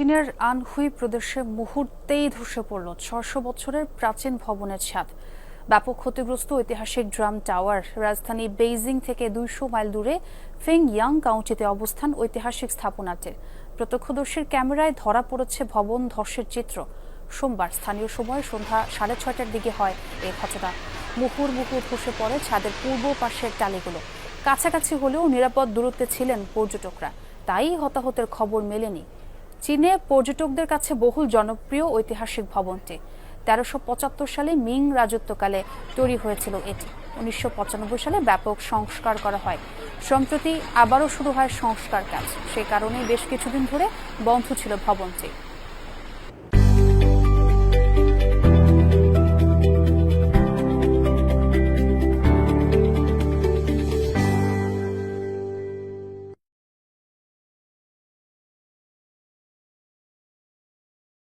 চীনের আনহুই প্রদেশে মুহূর্তেই ধসে পড়ল ছশো বছরের প্রাচীন ভবনের ছাদ। ব্যাপক ক্ষতিগ্রস্ত ঐতিহাসিক ড্রাম টাওয়ার রাজধানী বেইজিং থেকে দুইশো মাইল দূরে ফেং ইয়াং কাউন্টিতে অবস্থান ঐতিহাসিক স্থাপনাটির। প্রত্যক্ষদর্শীর ক্যামেরায় ধরা পড়েছে ভবন ধসের চিত্র। সোমবার স্থানীয় সময় সন্ধ্যা সাড়ে ছয়টার দিকে হয় এই ঘটনা। মুহুর মুহুর ধসে পড়ে ছাদের পূর্ব পাশের টালিগুলো। কাছাকাছি হলেও নিরাপদ দূরত্বে ছিলেন পর্যটকরা। তাই হতাহতের খবর মেলেনি চীনে পর্যটকদের কাছে বহুল জনপ্রিয় ঐতিহাসিক ভবনটি। তেরোশো সালে মিং রাজত্বকালে তৈরি হয়েছিল এটি। উনিশশো পঁচানব্বই সালে ব্যাপক সংস্কার করা হয়। সম্প্রতি আবারও শুরু হয় সংস্কার কাজ। সে কারণে বেশ কিছুদিন ধরে বন্ধ ছিল ভবনটি।